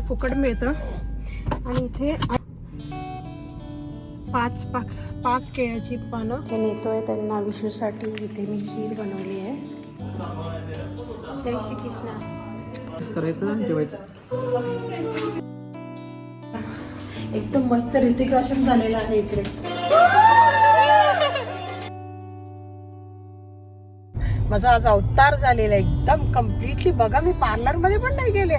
फुकट मिळतं. आणि इथे पाच पाक पाच केळ्याची पानं. हे नेतोय त्यांना विशूसाठी. इथे मी खीर बनवली आहे. जय श्री कृष्ण एकदम मस्त ऋतिक रोशन झालेला आहे इकडे. माझा आज अवतार झालेला आहे. एकदम कम्प्लिटली बघा मी पार्लरमध्ये पण नाही गेले.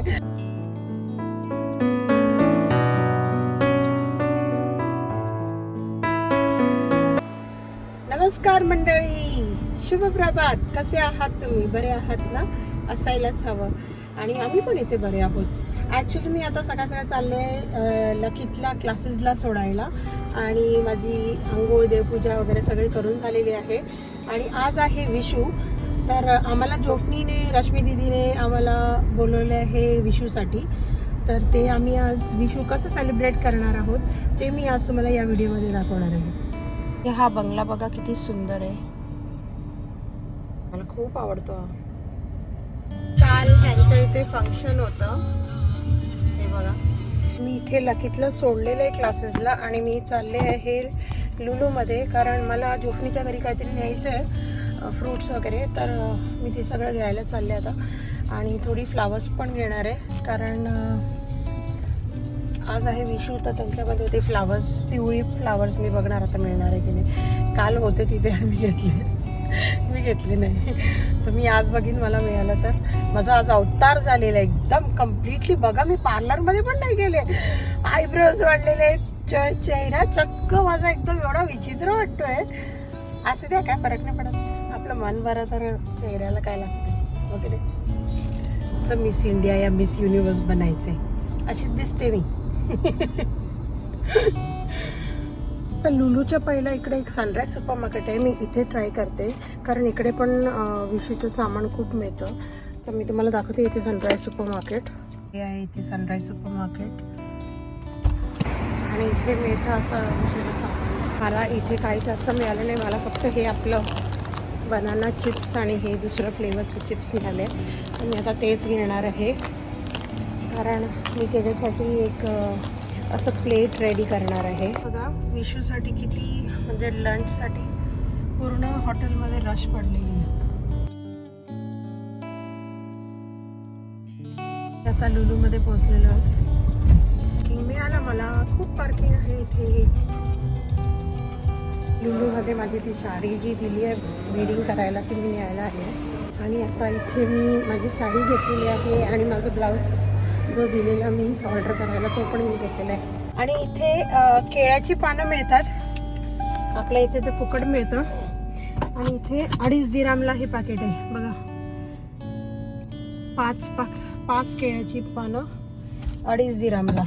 नमस्कार मंडळी. शुभ प्रभात. कसे आहात तुम्ही? बरे आहात ना? असायलाच हवं. आणि आम्ही पण इथे बरे आहोत. ॲक्च्युली मी आता सकाळ सकाळ चालले आहे क्लासेसला सोडायला. आणि माझी आंघोळ देवपूजा वगैरे सगळी करून झालेली आहे. आणि आज आहे विशू. तर आम्हाला जोफनीने रश्मी दिदीने आम्हाला बोलवलं आहे विशूसाठी. तर ते आम्ही आज विशू कसं सेलिब्रेट करणार आहोत ते मी आज तुम्हाला या व्हिडिओमध्ये दाखवणार आहे. हे हा बंगला बघा किती सुंदर आहे. मला खूप आवडतं काल त्यांच्या इथे फंक्शन होतं. हे बघा. मी इथे लकीतलं सोडलेलं आहे क्लासेसला आणि मी चालले आहे लुलूमध्ये कारण मला जोफनीच्या घरी काहीतरी न्यायचं आहे फ्रूट्स वगैरे. तर मी ते सगळं घ्यायला चालले आता. आणि थोडी फ्लावर्स पण घेणार आहे कारण आज आहे विशू तर त्यांच्यामध्ये ते फ्लावर्स पिवळी फ्लावर्स मी बघणार आता मिळणार आहे की नाही? काल होते तिथे आणि मी घेतले. मी घेतले नाही. तर मी आज बघीन मला मिळालं तर. माझा आज अवतार झालेला आहे एकदम कम्प्लिटली बघा मी पार्लरमध्ये पण नाही गेले. आयब्रोज वाढलेले च- चेहरा चक्क माझा एकदम एवढा विचित्र वाटतोय. असं द्या काय फरक नाही पडत. आपलं मन बरं तर चेहऱ्याला काय लागतं वगैरे. मिस इंडिया या मिस युनिवर्स बनायचं आहे अशीच दिसते मी. तर लुलूच्या पहिला इकडे एक सनराईज सुपर मार्केट आहे. मी इथे ट्राय करते. कारण इकडे पण अं, सामान खूप मिळतं. तर मी तुम्हाला दाखवते इथे सनराईज सुपर मार्केट हे आहे इथे सनराईज सुपर मार्केट आणि इथे मिळतं असं विशूचं सामान. मला इथे काही जास्त मिळालं नाही. मला फक्त हे आपलं बनाना चिप्स आणि हे दुसरं फ्लेवरचे चिप्स मिळाले. मी आता तेच घेणार आहे. कारण मी त्याच्यासाठी एक असं प्लेट रेडी करणार आहे. बघा विशूसाठी किती म्हणजे लंचसाठी पूर्ण हॉटेलमध्ये रश पडलेली आहे. आता लुलूमध्ये पोहोचलेलो आहोत पार्किंग मिळालं मला. खूप पार्किंग आहे इथे. लुलूमध्ये माझी ती साडी जी दिली आहे वेडिंग करायला ती मी न्यायला आहे. आणि आता इथे मी माझी साडी घेतलेली आहे आणि माझं ब्लाऊज जो दिलेला मी ऑर्डर करायला तो पण मी घेतलेला आहे. आणि इथे केळ्याची पानं मिळतात. आपल्या इथे ते फुकट मिळतं. आणि इथे अडीच दिरामला हे पाकिट आहे. बघा. पाच पाक पाच केळ्याची पानं अडीच दिरामला.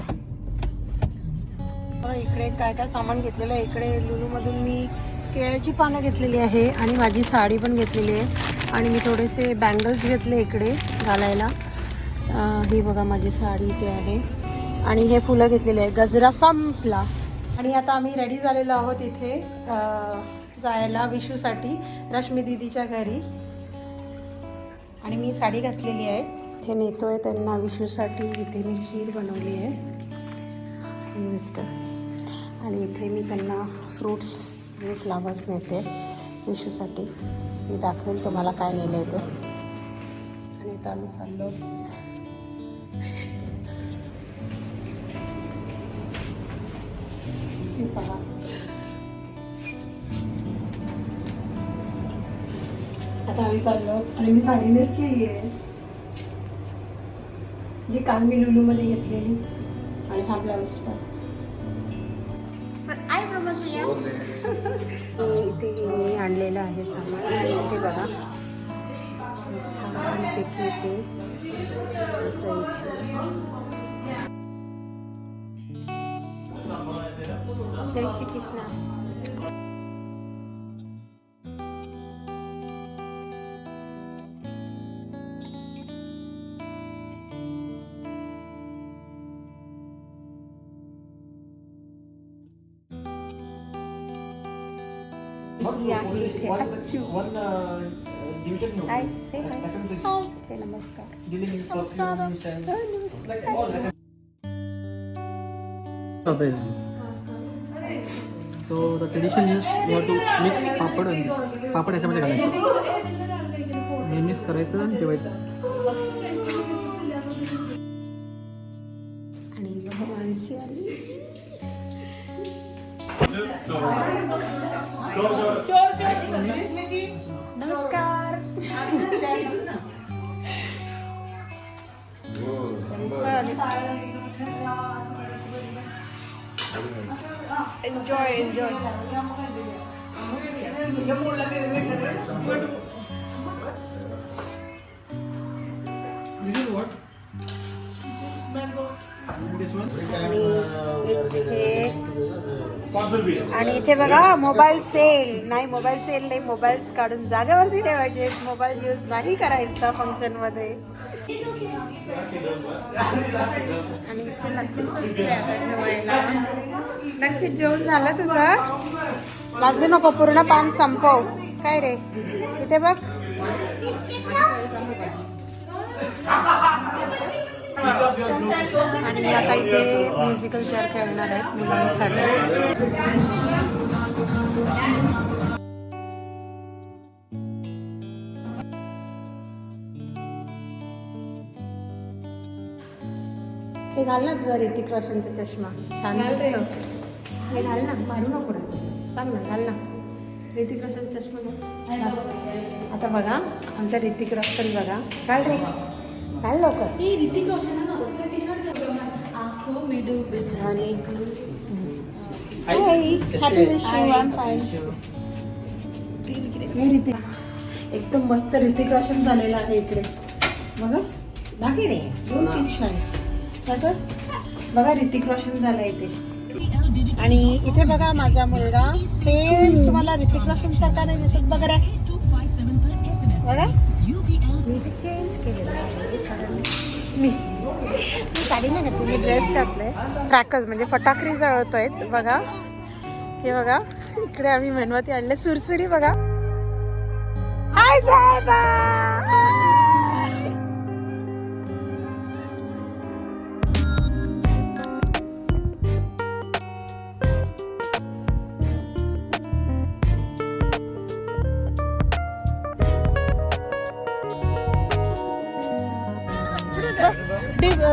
बघा, इकडे काय काय सामान घेतलेलं आहे. इकडे लुलूमधून मी केळ्याची पानं घेतलेली आहे आणि माझी साडी पण घेतलेली आहे. आणि मी थोडेसे बँगल्स घेतले इकडे घालायला. ही बघा माझी साडी इथे आहे. आणि हे फुलं घेतलेले आहे गजरा संपला. आणि आता आम्ही रेडी झालेलो आहोत इथे जायला विशूसाठी रश्मी दिदीच्या घरी. आणि मी साडी घातलेली आहे. इथे नेतोय त्यांना विशूसाठी इथे मी खीर बनवली आहे. मिस्टर आणि इथे मी त्यांना फ्रूट्स आणि फ्लावर्स नेते. विशूसाठी मी दाखवेन तुम्हाला काय नेलं आहे ते. आणि आता आम्ही चाललो. पहा. आता आम्ही चाललो आणि मी साडी नेसलेली आहे. जी काल मी लुलूमध्ये घेतलेली आणि हा ब्लाऊज पण. इथे मी आणलेलं आहे सामान. आणि इथे बघा. छानपैकी इथे. Can say ते नमस्कार so the tradition is you to mix papad आणि पापड याच्यामध्ये घालायचं. नेहमीच करायचं आणि ठेवायचं. आणि माणसे आली Enjoy, enjoy. This is what? इथे आणि इथे बघा मोबाईल सेल नाही मोबाईल सेल नाही मोबाईल्स काढून जागेवरती ठेवायचे. मोबाईल यूज नाही करायचा फंक्शनमध्ये. आणि इथे नक्कीच नक्कीच जेवण झालं तुझं? लाजू नको पूर्ण पान संपव. काय रे? इथे बघ. आणि आता इथे म्युझिकल चेअर खेळणार आहेत मुलांसाठी. हे घाल ना तुझा ऋतिक रोशनचा चष्मा. छान हे घाल ना मारू नको रे तसं. सांग ना घाल ना. ऋतिक रोशन चष्मा. आता बघा आमचा ऋतिक रोशन बघा. घाल रे. घाल लवकर. ऋतिक रोशन है ना उसका टी शर्ट आंखों में डूबे hi happy wish you am fine hey Hrithik एकदम मस्त ऋतिक रोशन झालेला आहे इकडे. बघा. दाखे रे दोन पिक्चर आहे बघा. बघा ऋतिक रोशन झाला इथे. आणि इथे बघा माझा मुलगा. सेम तुम्हाला ऋतिक रोशन सारखा नाही दिसत. बघा रे. बघा मी ते चेंज केलेलं आहे कारण मी. मी साडी नाही घातली मी ड्रेस घातलाय. क्रॅकर्स म्हणजे फटाकरी जळवतोय बघा. हे बघा इकडे आम्ही मेणवती आणले सुरसुरी बघा. हाय साहेबा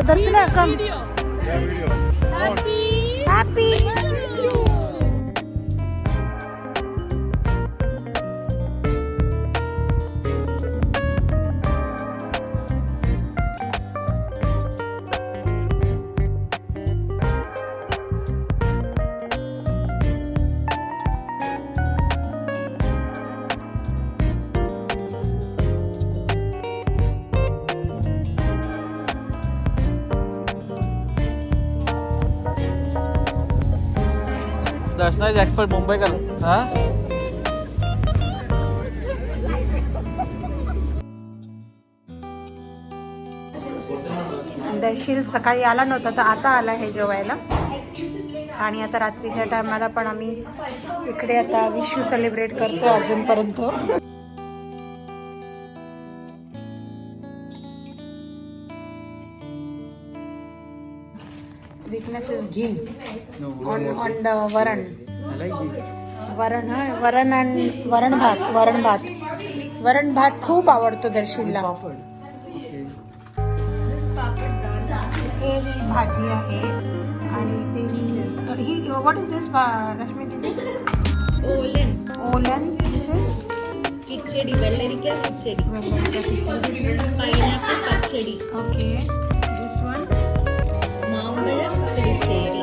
ദർശനാക്കാം. ഹാപ്പി हॅपी एक्सपर्ट मुंबईकर हा? दर्शील सकाळी आला नव्हता तर आता आला हे जेवायला. आणि आता रात्रीच्या टायमाला पण आम्ही इकडे आता विशू सेलिब्रेट करतो अजूनपर्यंत. Weakness is ghee. On on the varan. वरण हा वरण आणि वरण भात वरण भात वरण भात खूप आवडतो दर्शीलला हे ही भाजी आहे आणि ते ही ही what is this Rashmi didi olan olan this is kichadi വെള്ളരിക്ക kichadi pineapple pachadi okay this one മാമ്പഴം പുളിശ്ശേരി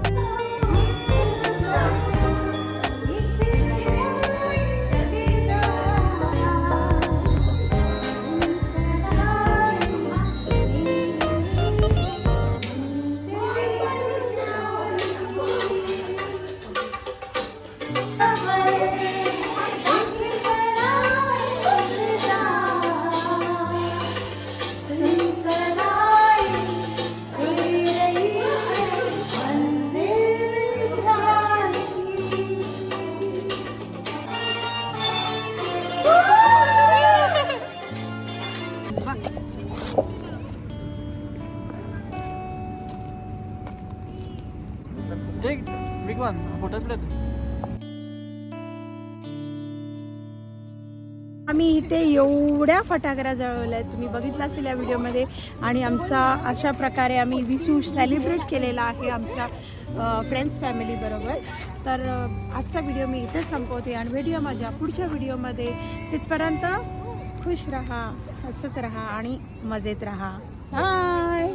जे big one, hotel plate. आम्ही इथे एवढ्या फटाकऱ्या जळवल्या आहेत तुम्ही बघितलं असेल या व्हिडिओमध्ये. आणि आमचा अशा प्रकारे आम्ही विसू सेलिब्रेट केलेला आहे आमच्या फ्रेंड्स फॅमिलीबरोबर तर आजचा व्हिडिओ मी इथे संपवते आणि व्हिडिओ माझ्या पुढच्या व्हिडिओमध्ये तिथपर्यंत खुश राहा हसत राहा आणि मजेत राहा. बाय